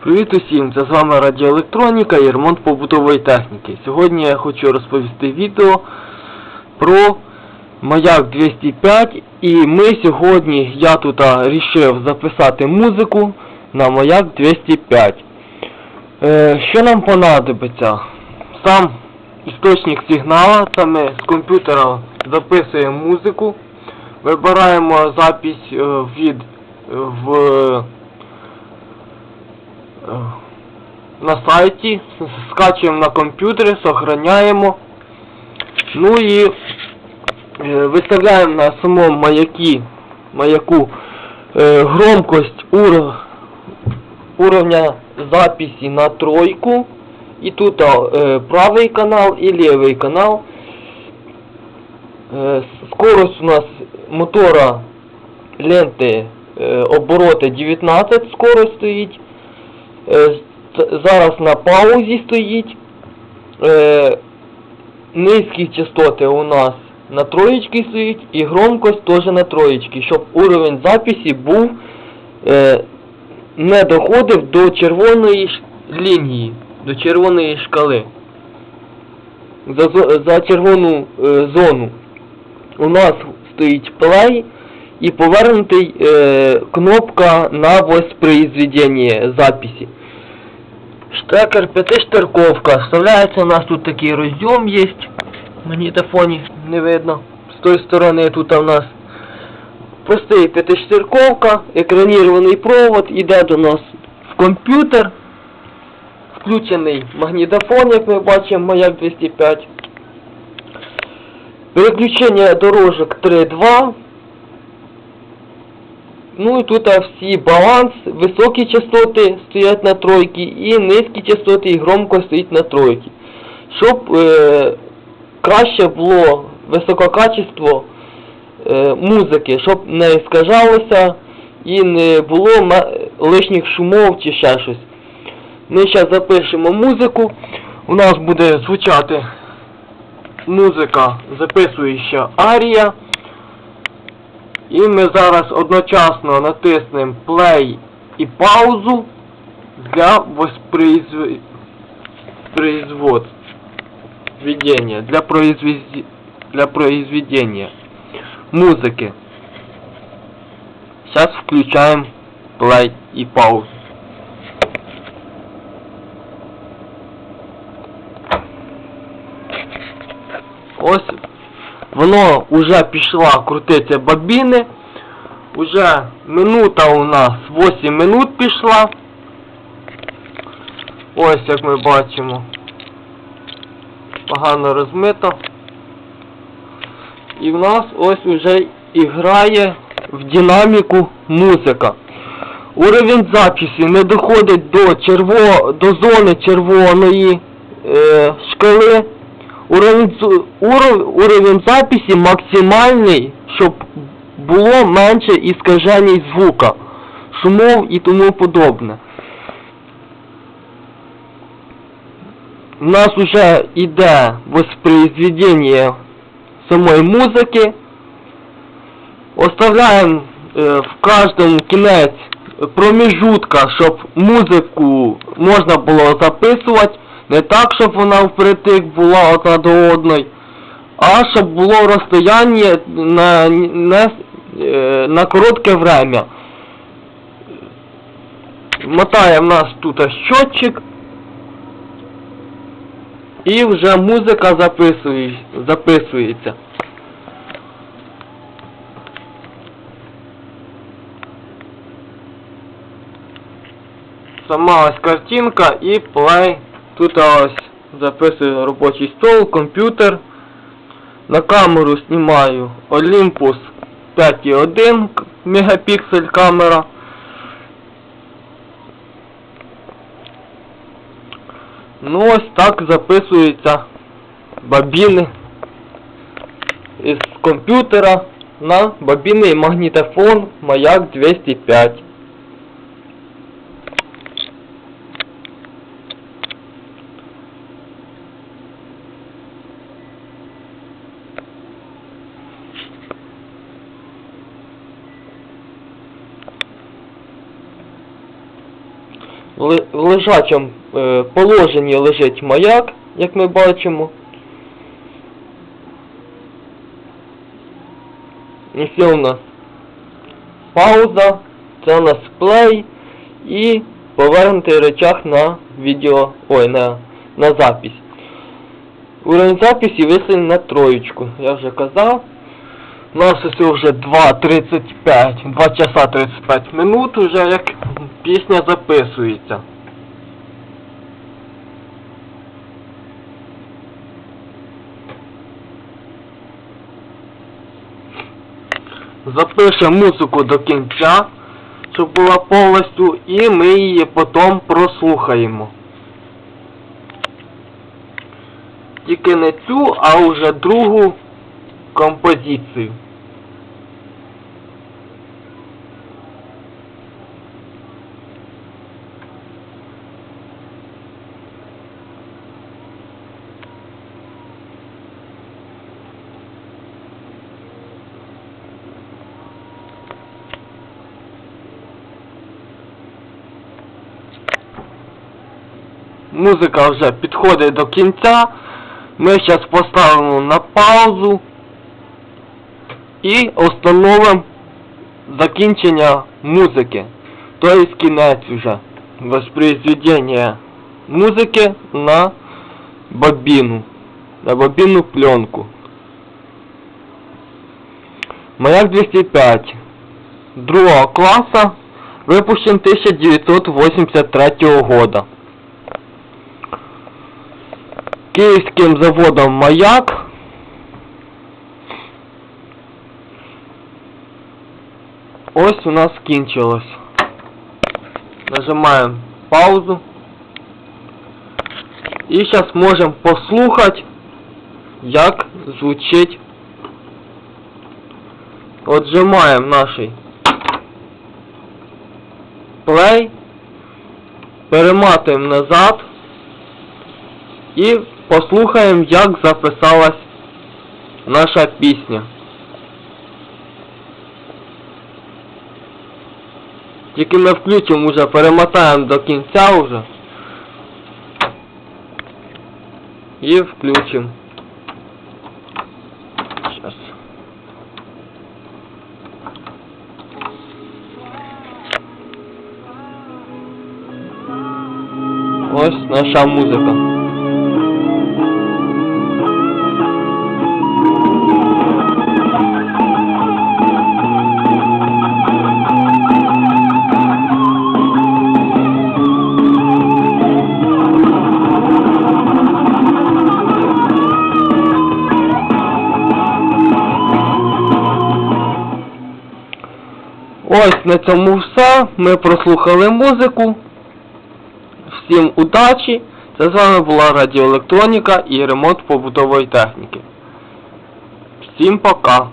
Привіт усім! Це з вами Радіоелектроніка і ремонт побутової техніки. Сьогодні я хочу розповісти відео про Маяк 205 і ми сьогодні, я тут вирішив записати музику на Маяк 205. Е, що нам понадобиться? Сам істочник сигнала, це ми з комп'ютера записуємо музику, вибираємо запись е, від в на сайті, скачуємо на комп'ютері, сохраняємо. Ну і е, виставляємо на самому маякі, маяку е, громкость ур, уровня записи на тройку. І тут е, правий канал і лівий канал. Скорость у нас мотора ленти обороти 19 скорость стоїть. Е, зараз на паузі стоїть. Е, низькі частоти у нас на троєчці стоїть і громкость теж на троєчці, щоб уровень записі був е, не доходив до червоної лінії, до червоної шкали. За, за червону зону у нас стоїть play і повернутий кнопка на воспроизведение записи. Штекер п'ятиштирковка. Вставляється у нас тут такий розйом є. На магнітофоні не видно. З тої сторони тут у нас простий п'ятиштирковка, екранірований провод, іде до нас в комп'ютер. Включений магнітофон, як ми бачимо, маяк 205. Переключення дорожок 3.2. Ну і тут всі баланс, високі частоти стоять на тройці і низькі частоти і громко стоїть на тройці. Щоб е, краще було висококачество е, музики, щоб не скажалося і не було лишніх шумов чи ще щось. Ми зараз запишемо музику. У нас буде звучати музика, записуюча арія. І ми зараз одночасно натиснемо play і паузу для воспроизведения, для, произвези- для произведения музыки. Сейчас включаем play и паузу. Ось воно вже пішла крутиться бобіни. Уже минута у нас 8 минут пішла. Ось як ми бачимо. Погано розмито. І в нас ось уже і грає в динаміку музика. Уровень записі не доходить до черво... до зони червоної е, шкали. Уровень, з- уров- уровень записі максимальний, щоб було менше іскажень звука, шумов і тому подобне. У нас уже йде воспроизведення самої музики. Оставляємо е, в кожному кінець проміжутка, щоб музику можна було записувати. Не так, щоб вона впритик була одна до одної, а щоб було розстояння на, на, е, на коротке время. Мотає в нас тут щотчик. І вже музика записує, записується. Сама ось картинка і плей. Тут ось записую робочий стол, комп'ютер. На камеру знімаю Olympus 5.1 к- мегапіксель камера. Ну ось так записуються бобіни із комп'ютера на бобінний магнітофон Маяк 205. В лежачому е, положенні лежить маяк, як ми бачимо. І це у нас пауза, це у нас плей і повернутий речах на відео, ой, на, на запись. Уровень записі виставлений на троєчку, я вже казав. У нас ось вже 2.35, 2 часа 35 минут уже як пісня записується. Запишемо музику до кінця, щоб була повністю, і ми її потім прослухаємо. Тільки не цю, а вже другу композицію. Музика вже підходить до кінця. Ми зараз поставимо на паузу і встановимо закінчення музики. Тобто кінець вже воспроизведення музики на бобіну, на бобінну пленку. Маяк 205 другого класса выпущен 1983 года. Київським заводом Маяк. Ось у нас кінчилось. Нажимаємо паузу. І зараз можемо послухати, як звучить. Отжимаємо наш плей, перематуємо назад і послухаємо, як записалась наша пісня. Тільки ми включимо вже, перемотаємо до кінця вже. І включимо. Сейчас. Ось наша музика. Ось на цьому все. Ми прослухали музику. Всім удачі! Це з вами була радіоелектроніка і ремонт побутової техніки. Всім пока!